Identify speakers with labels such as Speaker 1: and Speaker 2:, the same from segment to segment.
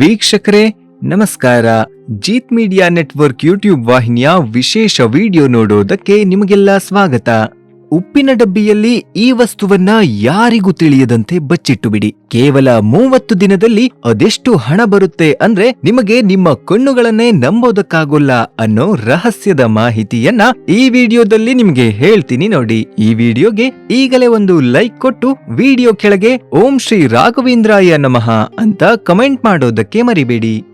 Speaker 1: ವೀಕ್ಷಕರೇ ನಮಸ್ಕಾರ. Jeet media network YouTube ವಾಹಿನಿಯ ವಿಶೇಷ ವಿಡಿಯೋ ನೋಡೋದಕ್ಕೆ ನಿಮಗೆಲ್ಲ ಸ್ವಾಗತ. ಉಪ್ಪಿನ ಡಬ್ಬಿಯಲ್ಲಿ ಈ ವಸ್ತುವನ್ನ ಯಾರಿಗೂ ತಿಳಿಯದಂತೆ ಬಚ್ಚಿಟ್ಟು ಬಿಡಿ. ಕೇವಲ ಮೂವತ್ತು ದಿನದಲ್ಲಿ ಅದೆಷ್ಟು ಹಣ ಬರುತ್ತೆ ಅಂದ್ರೆ ನಿಮಗೆ ನಿಮ್ಮ ಕಣ್ಣುಗಳನ್ನೇ ನಂಬೋದಕ್ಕಾಗೋಲ್ಲ ಅನ್ನೋ ರಹಸ್ಯದ ಮಾಹಿತಿಯನ್ನ ಈ ವಿಡಿಯೋದಲ್ಲಿ ನಿಮ್ಗೆ ಹೇಳ್ತೀನಿ ನೋಡಿ. ಈ ವಿಡಿಯೋಗೆ ಈಗಲೇ ಒಂದು ಲೈಕ್ ಕೊಟ್ಟು ವಿಡಿಯೋ ಕೆಳಗೆ ಓಂ ಶ್ರೀ ರಾಘವೇಂದ್ರಾಯ ನಮಃ ಅಂತ ಕಮೆಂಟ್ ಮಾಡೋದಕ್ಕೆ ಮರಿಬೇಡಿ.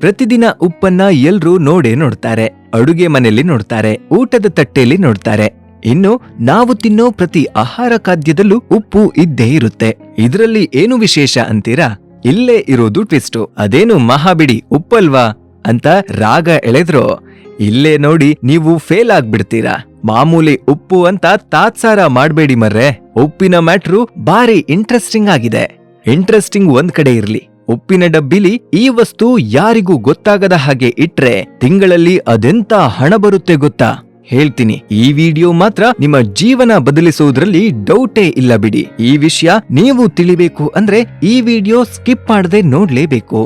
Speaker 1: ಪ್ರತಿದಿನ ಉಪ್ಪನ್ನ ಎಲ್ರೂ ನೋಡೇ ನೋಡ್ತಾರೆ. ಅಡುಗೆ ಮನೆಯಲ್ಲಿ ನೋಡ್ತಾರೆ. ಊಟದ ತಟ್ಟೆಯಲ್ಲಿ ನೋಡ್ತಾರೆ. ಇನ್ನು ನಾವು ತಿನ್ನೋ ಪ್ರತಿ ಆಹಾರ ಖಾದ್ಯದಲ್ಲೂ ಉಪ್ಪು ಇದ್ದೇ ಇರುತ್ತೆ. ಇದರಲ್ಲಿ ಏನು ವಿಶೇಷ ಅಂತೀರಾ? ಇಲ್ಲೇ ಇರೋದು ಟ್ವಿಸ್ಟು ಅದೇನು ಮಹಾಬಿಡಿ, ಉಪ್ಪಲ್ವಾ? ಅಂತ ರಾಗ ಎಳೆದ್ರೋ, ಇಲ್ಲೇ ನೋಡಿ ನೀವು ಫೇಲ್ ಆಗ್ಬಿಡ್ತೀರಾ. ಮಾಮೂಲಿ ಉಪ್ಪು ಅಂತ ತಾತ್ಸಾರ ಮಾಡ್ಬೇಡಿ ಮರ್ರೆ. ಉಪ್ಪಿನ ಮ್ಯಾಟ್ರು ಬಾರಿ ಇಂಟ್ರೆಸ್ಟಿಂಗ್ ಆಗಿದೆ. ಇಂಟ್ರೆಸ್ಟಿಂಗ್ ಒಂದ್ ಕಡೆ ಇರ್ಲಿ. ಉಪ್ಪಿನ ಡಬ್ಬಿಲಿ ಈ ವಸ್ತು ಯಾರಿಗೂ ಗೊತ್ತಾಗದ ಹಾಗೆ ಇಟ್ರೆ ತಿಂಗಳಲ್ಲಿ ಅದೆಂತ ಹಣ ಬರುತ್ತೆ ಗೊತ್ತಾ? ಹೇಳ್ತೀನಿ, ಈ ವಿಡಿಯೋ ಮಾತ್ರ ನಿಮ್ಮ ಜೀವನ ಬದಲಿಸುವುದರಲ್ಲಿ ಡೌಟೇ ಇಲ್ಲ ಬಿಡಿ. ಈ ವಿಷಯ ನೀವು ತಿಳಿಬೇಕು ಅಂದ್ರೆ ಈ ವಿಡಿಯೋ ಸ್ಕಿಪ್ ಮಾಡದೆ ನೋಡ್ಲೇಬೇಕು.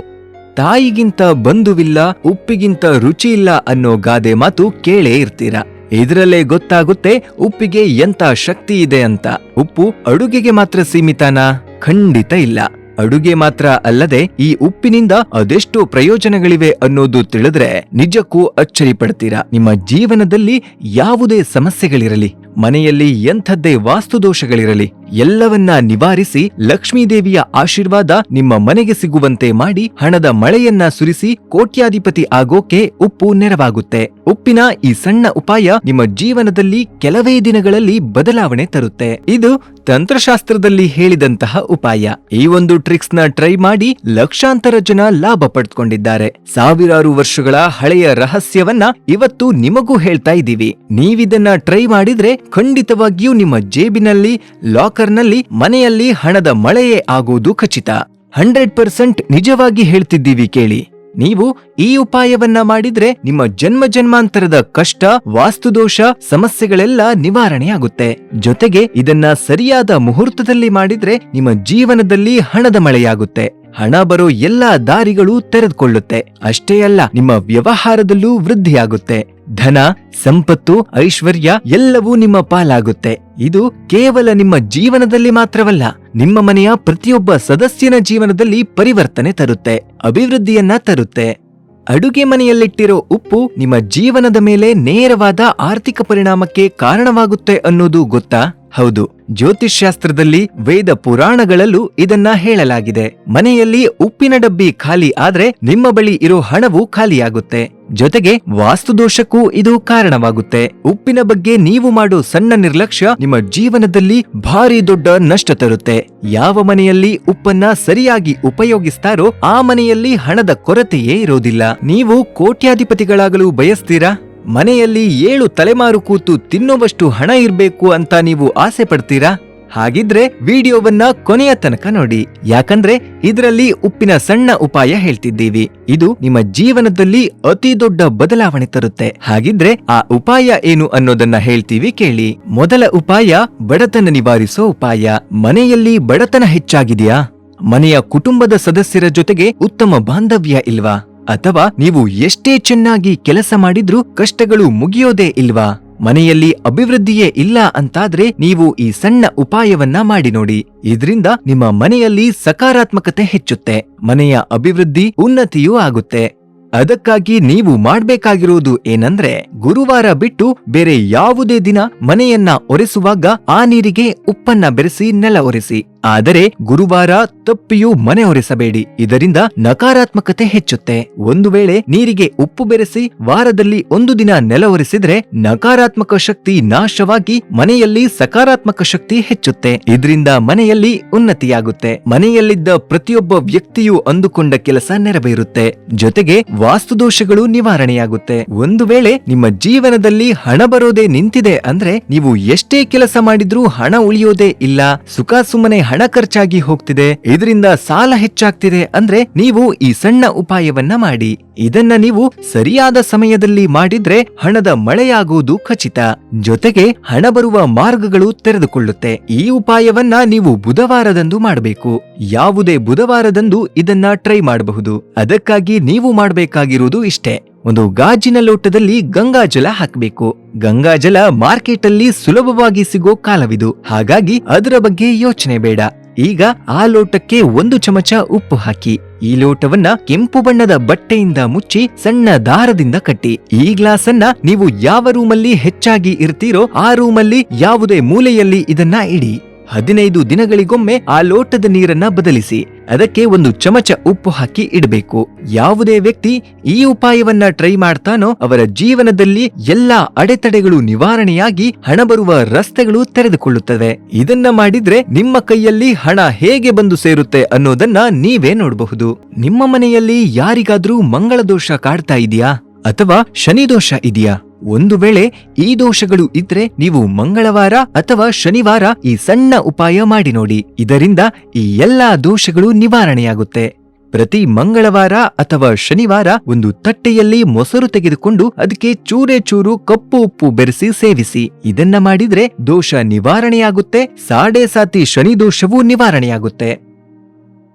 Speaker 1: ತಾಯಿಗಿಂತ ಬಂಧುವಿಲ್ಲ, ಉಪ್ಪಿಗಿಂತ ರುಚಿ ಇಲ್ಲ ಅನ್ನೋ ಗಾದೆ ಮಾತು ಕೇಳೇ ಇರ್ತೀರಾ? ಇದರಲ್ಲೇ ಗೊತ್ತಾಗುತ್ತೆ ಉಪ್ಪಿಗೆ ಎಂತ ಶಕ್ತಿ ಇದೆ ಅಂತ. ಉಪ್ಪು ಅಡುಗೆಗೆ ಮಾತ್ರ ಸೀಮಿತನಾ? ಖಂಡಿತ ಇಲ್ಲ. ಅಡುಗೆ ಮಾತ್ರ ಅಲ್ಲದೆ ಈ ಉಪ್ಪಿನಿಂದ ಅದೆಷ್ಟು ಪ್ರಯೋಜನಗಳಿವೆ ಅನ್ನೋದು ತಿಳಿದ್ರೆ ನಿಜಕ್ಕೂ ಅಚ್ಚರಿ ಪಡ್ತೀರಾ? ನಿಮ್ಮ ಜೀವನದಲ್ಲಿ ಯಾವುದೇ ಸಮಸ್ಯೆಗಳಿರಲಿ. ಮನೆಯಲ್ಲಿ ಎಂಥದ್ದೇ ವಾಸ್ತುದೋಷಗಳಿರಲಿ, ಎಲ್ಲವನ್ನ ನಿವಾರಿಸಿ ಲಕ್ಷ್ಮೀದೇವಿಯ ಆಶೀರ್ವಾದ ನಿಮ್ಮ ಮನೆಗೆ ಸಿಗುವಂತೆ ಮಾಡಿ ಹಣದ ಮಳೆಯನ್ನ ಸುರಿಸಿ ಕೋಟ್ಯಾಧಿಪತಿ ಆಗೋಕೆ ಉಪ್ಪು ನೆರವಾಗುತ್ತೆ. ಉಪ್ಪಿನ ಈ ಸಣ್ಣ ಉಪಾಯ ನಿಮ್ಮ ಜೀವನದಲ್ಲಿ ಕೆಲವೇ ದಿನಗಳಲ್ಲಿ ಬದಲಾವಣೆ ತರುತ್ತೆ. ಇದು ತಂತ್ರಶಾಸ್ತ್ರದಲ್ಲಿ ಹೇಳಿದಂತಹ ಉಪಾಯ. ಈ ಒಂದು ಟ್ರಿಕ್ಸ್ನ ಟ್ರೈ ಮಾಡಿ ಲಕ್ಷಾಂತರ ಜನ ಲಾಭ ಪಡೆದುಕೊಂಡಿದ್ದಾರೆ ಸಾವಿರಾರು ವರ್ಷಗಳ ಹಳೆಯ ರಹಸ್ಯವನ್ನ ಇವತ್ತು ನಿಮಗೂ ಹೇಳ್ತಾ ಇದ್ದೀವಿ. ನೀವಿದನ್ನ ಟ್ರೈ ಮಾಡಿದ್ರೆ ಖಂಡಿತವಾಗಿಯೂ ನಿಮ್ಮ ಜೇಬಿನಲ್ಲಿ, ಲಾಕರ್ನಲ್ಲಿ, ಮನೆಯಲ್ಲಿ ಹಣದ ಮಳೆಯೇ ಆಗುವುದು ಖಚಿತ. ಹಂಡ್ರೆಡ್ ಪರ್ಸೆಂಟ್ ನಿಜವಾಗಿ ಹೇಳ್ತಿದ್ದೀವಿ ಕೇಳಿ. ನೀವು ಈ ಉಪಾಯವನ್ನ ಮಾಡಿದ್ರೆ ನಿಮ್ಮ ಜನ್ಮ ಜನ್ಮಾಂತರದ ಕಷ್ಟ, ವಾಸ್ತುದೋಷ, ಸಮಸ್ಯೆಗಳೆಲ್ಲ ನಿವಾರಣೆಯಾಗುತ್ತೆ. ಜೊತೆಗೆ ಇದನ್ನ ಸರಿಯಾದ ಮುಹೂರ್ತದಲ್ಲಿ ಮಾಡಿದ್ರೆ ನಿಮ್ಮ ಜೀವನದಲ್ಲಿ ಹಣದ ಮಳೆಯಾಗುತ್ತೆ. ಹಣ ಬರೋ ಎಲ್ಲಾ ದಾರಿಗಳು ತೆರೆದುಕೊಳ್ಳುತ್ತೆ. ಅಷ್ಟೇ ಅಲ್ಲ, ನಿಮ್ಮ ವ್ಯವಹಾರದಲ್ಲೂ ವೃದ್ಧಿಯಾಗುತ್ತೆ. ಧನ, ಸಂಪತ್ತು, ಐಶ್ವರ್ಯ ಎಲ್ಲವೂ ನಿಮ್ಮ ಪಾಲಾಗುತ್ತೆ. ಇದು ಕೇವಲ ನಿಮ್ಮ ಜೀವನದಲ್ಲಿ ಮಾತ್ರವಲ್ಲ, ನಿಮ್ಮ ಮನೆಯ ಪ್ರತಿಯೊಬ್ಬ ಸದಸ್ಯನ ಜೀವನದಲ್ಲಿ ಪರಿವರ್ತನೆ ತರುತ್ತೆ, ಅಭಿವೃದ್ಧಿಯನ್ನ ತರುತ್ತೆ. ಅಡುಗೆ ಮನೆಯಲ್ಲಿಟ್ಟಿರೋ ಉಪ್ಪು ನಿಮ್ಮ ಜೀವನದ ಮೇಲೆ ನೇರವಾದ ಆರ್ಥಿಕ ಪರಿಣಾಮಕ್ಕೆ ಕಾರಣವಾಗುತ್ತೆ ಅನ್ನೋದು ಗೊತ್ತಾ? ಹೌದು, ಜ್ಯೋತಿಷ್ಶಾಸ್ತ್ರದಲ್ಲಿ ವೇದ ಪುರಾಣಗಳಲ್ಲೂ ಇದನ್ನ ಹೇಳಲಾಗಿದೆ. ಮನೆಯಲ್ಲಿ ಉಪ್ಪಿನ ಡಬ್ಬಿ ಖಾಲಿ ಆದ್ರೆ ನಿಮ್ಮ ಬಳಿ ಇರೋ ಹಣವು ಖಾಲಿಯಾಗುತ್ತೆ. ಜೊತೆಗೆ ವಾಸ್ತುದೋಷಕ್ಕೂ ಇದು ಕಾರಣವಾಗುತ್ತೆ. ಉಪ್ಪಿನ ಬಗ್ಗೆ ನೀವು ಮಾಡೋ ಸಣ್ಣ ನಿರ್ಲಕ್ಷ್ಯ ನಿಮ್ಮ ಜೀವನದಲ್ಲಿ ಭಾರಿ ದೊಡ್ಡ ನಷ್ಟ ತರುತ್ತೆ. ಯಾವ ಮನೆಯಲ್ಲಿ ಉಪ್ಪನ್ನ ಸರಿಯಾಗಿ ಉಪಯೋಗಿಸ್ತಾರೋ ಆ ಮನೆಯಲ್ಲಿ ಹಣದ ಕೊರತೆಯೇ ಇರೋದಿಲ್ಲ. ನೀವು ಕೋಟ್ಯಾಧಿಪತಿಗಳಾಗಲು ಬಯಸ್ತೀರಾ? ಮನೆಯಲ್ಲಿ ಏಳು ತಲೆಮಾರು ಕೂತು ತಿನ್ನುವಷ್ಟು ಹಣ ಇರಬೇಕು ಅಂತ ನೀವು ಆಸೆ ಪಡ್ತೀರಾ? ಹಾಗಿದ್ರೆ ವಿಡಿಯೋವನ್ನ ಕೊನೆಯ ತನಕ ನೋಡಿ. ಯಾಕಂದ್ರೆ ಇದರಲ್ಲಿ ಉಪ್ಪಿನ ಸಣ್ಣ ಉಪಾಯ ಹೇಳ್ತಿದ್ದೀವಿ. ಇದು ನಿಮ್ಮ ಜೀವನದಲ್ಲಿ ಅತಿ ದೊಡ್ಡ ಬದಲಾವಣೆ ತರುತ್ತೆ. ಹಾಗಿದ್ರೆ ಆ ಉಪಾಯ ಏನು ಅನ್ನೋದನ್ನ ಹೇಳ್ತೀವಿ ಕೇಳಿ. ಮೊದಲ ಉಪಾಯ ಬಡತನ ನಿವಾರಿಸೋ ಉಪಾಯ. ಮನೆಯಲ್ಲಿ ಬಡತನ ಹೆಚ್ಚಾಗಿದೆಯಾ? ಮನೆಯ ಕುಟುಂಬದ ಸದಸ್ಯರ ಜೊತೆಗೆ ಉತ್ತಮ ಬಾಂಧವ್ಯ ಇಲ್ವಾ? ಅಥವಾ ನೀವು ಎಷ್ಟೇ ಚೆನ್ನಾಗಿ ಕೆಲಸ ಮಾಡಿದ್ರೂ ಕಷ್ಟಗಳು ಮುಗಿಯೋದೇ ಇಲ್ವಾ? ಮನೆಯಲ್ಲಿ ಅಭಿವೃದ್ಧಿಯೇ ಇಲ್ಲ ಅಂತಾದ್ರೆ ನೀವು ಈ ಸಣ್ಣ ಉಪಾಯವನ್ನ ಮಾಡಿ ನೋಡಿ. ಇದರಿಂದ ನಿಮ್ಮ ಮನೆಯಲ್ಲಿ ಸಕಾರಾತ್ಮಕತೆ ಹೆಚ್ಚುತ್ತೆ, ಮನೆಯ ಅಭಿವೃದ್ಧಿ ಉನ್ನತಿಯೂ ಆಗುತ್ತೆ. ಅದಕ್ಕಾಗಿ ನೀವು ಮಾಡ್ಬೇಕಾಗಿರೋದು ಏನಂದ್ರೆ, ಗುರುವಾರ ಬಿಟ್ಟು ಬೇರೆ ಯಾವುದೇ ದಿನ ಮನೆಯನ್ನ ಒರೆಸುವಾಗ ಆ ನೀರಿಗೆ ಉಪ್ಪನ್ನ ಬೆರೆಸಿ ನೆಲ ಒರೆಸಿ. ಆದರೆ ಗುರುವಾರ ತಪ್ಪಿಯೂ ಮನೆ ಒರೆಸಬೇಡಿ. ಇದರಿಂದ ನಕಾರಾತ್ಮಕತೆ ಹೆಚ್ಚುತ್ತೆ. ಒಂದು ವೇಳೆ ನೀರಿಗೆ ಉಪ್ಪು ಬೆರೆಸಿ ವಾರದಲ್ಲಿ ಒಂದು ದಿನ ನೆಲ ಒರೆಸಿದ್ರೆ ನಕಾರಾತ್ಮಕ ಶಕ್ತಿ ನಾಶವಾಗಿ ಮನೆಯಲ್ಲಿ ಸಕಾರಾತ್ಮಕ ಶಕ್ತಿ ಹೆಚ್ಚುತ್ತೆ. ಇದರಿಂದ ಮನೆಯಲ್ಲಿ ಉನ್ನತಿಯಾಗುತ್ತೆ. ಮನೆಯಲ್ಲಿದ್ದ ಪ್ರತಿಯೊಬ್ಬ ವ್ಯಕ್ತಿಯು ಅಂದುಕೊಂಡ ಕೆಲಸ ನೆರವೇರುತ್ತೆ. ಜೊತೆಗೆ ವಾಸ್ತುದೋಷಗಳು ನಿವಾರಣೆಯಾಗುತ್ತೆ. ಒಂದು ವೇಳೆ ನಿಮ್ಮ ಜೀವನದಲ್ಲಿ ಹಣ ಬರೋದೇ ನಿಂತಿದೆ ಅಂದ್ರೆ ನೀವು ಎಷ್ಟೇ ಕೆಲಸ ಮಾಡಿದ್ರೂ ಹಣ ಉಳಿಯೋದೇ ಇಲ್ಲ. ಸುಖ ಸುಮ್ಮನೆ ಹಣ ಖರ್ಚಾಗಿ ಹೋಗ್ತಿದೆ. ಇದರಿಂದ ಸಾಲ ಹೆಚ್ಚಾಗ್ತಿದೆ ಅಂದ್ರೆ ನೀವು ಈ ಸಣ್ಣ ಉಪಾಯವನ್ನ ಮಾಡಿ. ಇದನ್ನ ನೀವು ಸರಿಯಾದ ಸಮಯದಲ್ಲಿ ಮಾಡಿದ್ರೆ ಹಣದ ಮಳೆಯಾಗುವುದು ಖಚಿತ. ಜೊತೆಗೆ ಹಣ ಬರುವ ಮಾರ್ಗಗಳು ತೆರೆದುಕೊಳ್ಳುತ್ತೆ. ಈ ಉಪಾಯವನ್ನ ನೀವು ಬುಧವಾರದಂದು ಮಾಡಬೇಕು. ಯಾವುದೇ ಬುಧವಾರದಂದು ಇದನ್ನ ಟ್ರೈ ಮಾಡಬಹುದು. ಅದಕ್ಕಾಗಿ ನೀವು ಮಾಡಬೇಕಾಗಿರುವುದು ಇಷ್ಟೇ. ಒಂದು ಗಾಜಿನ ಲೋಟದಲ್ಲಿ ಗಂಗಾಜಲ ಹಾಕಬೇಕು. ಗಂಗಾಜಲ ಮಾರ್ಕೆಟ್ ಅಲ್ಲಿ ಸುಲಭವಾಗಿ ಸಿಗೋ ಕಾಲವಿದು. ಹಾಗಾಗಿ ಅದರ ಬಗ್ಗೆ ಯೋಚನೆ ಬೇಡ. ಈಗ ಆ ಲೋಟಕ್ಕೆ ಒಂದು ಚಮಚ ಉಪ್ಪು ಹಾಕಿ. ಈ ಲೋಟವನ್ನ ಕೆಂಪು ಬಣ್ಣದ ಬಟ್ಟೆಯಿಂದ ಮುಚ್ಚಿ ಸಣ್ಣ ದಾರದಿಂದ ಕಟ್ಟಿ. ಈ ಗ್ಲಾಸ್ ಅನ್ನ ನೀವು ಯಾವ ರೂಮಲ್ಲಿ ಹೆಚ್ಚಾಗಿ ಇರ್ತೀರೋ ಆ ರೂಮಲ್ಲಿ ಯಾವುದೇ ಮೂಲೆಯಲ್ಲಿ ಇದನ್ನ ಇಡಿ. ಹದಿನೈದು ದಿನಗಳಿಗೊಮ್ಮೆ ಆ ಲೋಟದ ನೀರನ್ನ ಬದಲಿಸಿ, ಅದಕ್ಕೆ ಒಂದು ಚಮಚ ಉಪ್ಪು ಹಾಕಿ ಇಡಬೇಕು. ಯಾವುದೇ ವ್ಯಕ್ತಿ ಈ ಉಪಾಯವನ್ನ ಟ್ರೈ ಮಾಡ್ತಾನೋ, ಅವರ ಜೀವನದಲ್ಲಿ ಎಲ್ಲಾ ಅಡೆತಡೆಗಳು ನಿವಾರಣೆಯಾಗಿ ಹಣ ಬರುವ ರಸ್ತೆಗಳು ತೆರೆದುಕೊಳ್ಳುತ್ತದೆ ಇದನ್ನ ಮಾಡಿದ್ರೆ ನಿಮ್ಮ ಕೈಯಲ್ಲಿ ಹಣ ಹೇಗೆ ಬಂದು ಸೇರುತ್ತೆ ಅನ್ನೋದನ್ನ ನೀವೇ ನೋಡಬಹುದು. ನಿಮ್ಮ ಮನೆಯಲ್ಲಿ ಯಾರಿಗಾದ್ರೂ ಮಂಗಳ ದೋಷ ಕಾಡ್ತಾ ಇದೆಯಾ? ಅಥವಾ ಶನಿದೋಷ ಇದೆಯಾ? ಒಂದು ವೇಳೆ ಈ ದೋಷಗಳು ಇದ್ರೆ ನೀವು ಮಂಗಳವಾರ ಅಥವಾ ಶನಿವಾರ ಈ ಸಣ್ಣ ಉಪಾಯ ಮಾಡಿ ನೋಡಿ. ಇದರಿಂದ ಈ ಎಲ್ಲಾ ದೋಷಗಳು ನಿವಾರಣೆಯಾಗುತ್ತೆ. ಪ್ರತಿ ಮಂಗಳವಾರ ಅಥವಾ ಶನಿವಾರ ಒಂದು ತಟ್ಟೆಯಲ್ಲಿ ಮೊಸರು ತೆಗೆದುಕೊಂಡು ಅದಕ್ಕೆ ಚೂರೆ ಚೂರು ಕಪ್ಪು ಉಪ್ಪು ಬೆರೆಸಿ ಸೇವಿಸಿ. ಇದನ್ನ ಮಾಡಿದ್ರೆ ದೋಷ ನಿವಾರಣೆಯಾಗುತ್ತೆ, ಸಾಡೆ ಸಾತಿ ಶನಿ ದೋಷವೂ ನಿವಾರಣೆಯಾಗುತ್ತೆ.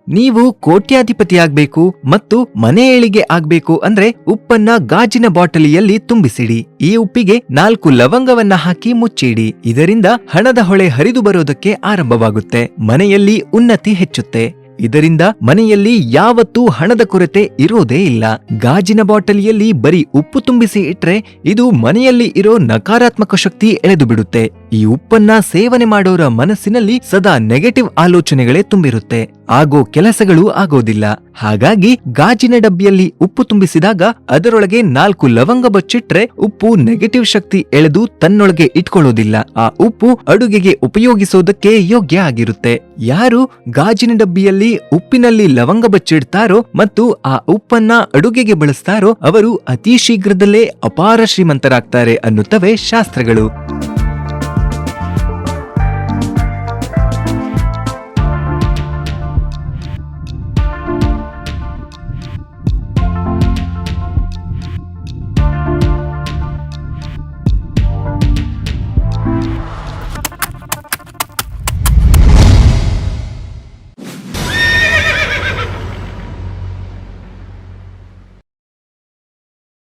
Speaker 1: ನೀವು ಕೋಟ್ಯಾಧಿಪತಿಯಾಗಬೇಕು ಮತ್ತು ಮನೆ ಏಳಿಗೆ ಆಗ್ಬೇಕು ಅಂದ್ರೆ ಉಪ್ಪನ್ನ ಗಾಜಿನ ಬಾಟಲಿಯಲ್ಲಿ ತುಂಬಿಸಿಡಿ. ಈ ಉಪ್ಪಿಗೆ ನಾಲ್ಕು ಲವಂಗವನ್ನ ಹಾಕಿ ಮುಚ್ಚಿಡಿ. ಇದರಿಂದ ಹಣದ ಹೊಳೆ ಹರಿದು ಬರೋದಕ್ಕೆ ಆರಂಭವಾಗುತ್ತೆ. ಮನೆಯಲ್ಲಿ ಉನ್ನತಿ ಹೆಚ್ಚುತ್ತೆ. ಇದರಿಂದ ಮನೆಯಲ್ಲಿ ಯಾವತ್ತೂ ಹಣದ ಕೊರತೆ ಇರೋದೇ ಇಲ್ಲ. ಗಾಜಿನ ಬಾಟಲಿಯಲ್ಲಿ ಬರೀ ಉಪ್ಪು ತುಂಬಿಸಿ ಇಟ್ರೆ ಇದು ಮನೆಯಲ್ಲಿ ಇರೋ ನಕಾರಾತ್ಮಕ ಶಕ್ತಿ ಎಳೆದು ಬಿಡುತ್ತೆ ಈ ಉಪ್ಪನ್ನ ಸೇವನೆ ಮಾಡೋರ ಮನಸ್ಸಿನಲ್ಲಿ ಸದಾ ನೆಗೆಟಿವ್ ಆಲೋಚನೆಗಳೇ ತುಂಬಿರುತ್ತೆ. ಆಗೋ ಕೆಲಸಗಳು ಆಗೋದಿಲ್ಲ. ಹಾಗಾಗಿ ಗಾಜಿನ ಡಬ್ಬಿಯಲ್ಲಿ ಉಪ್ಪು ತುಂಬಿಸಿದಾಗ ಅದರೊಳಗೆ ನಾಲ್ಕು ಲವಂಗ ಬಚ್ಚಿಟ್ರೆ ಉಪ್ಪು ನೆಗೆಟಿವ್ ಶಕ್ತಿ ಎಳೆದು ತನ್ನೊಳಗೆ ಇಟ್ಕೊಳ್ಳೋದಿಲ್ಲ. ಆ ಉಪ್ಪು ಅಡುಗೆಗೆ ಉಪಯೋಗಿಸೋದಕ್ಕೆ ಯೋಗ್ಯ ಆಗಿರುತ್ತೆ. ಯಾರು ಗಾಜಿನ ಡಬ್ಬಿಯಲ್ಲಿ ಉಪ್ಪಿನಲ್ಲಿ ಲವಂಗ ಬಚ್ಚಿಡ್ತಾರೋ ಮತ್ತು ಆ ಉಪ್ಪನ್ನ ಅಡುಗೆಗೆ ಬಳಸ್ತಾರೋ ಅವರು ಅತಿ ಶೀಘ್ರದಲ್ಲೇ ಅಪಾರ ಶ್ರೀಮಂತರಾಗ್ತಾರೆ ಅನ್ನುತ್ತವೆ ಶಾಸ್ತ್ರಗಳು.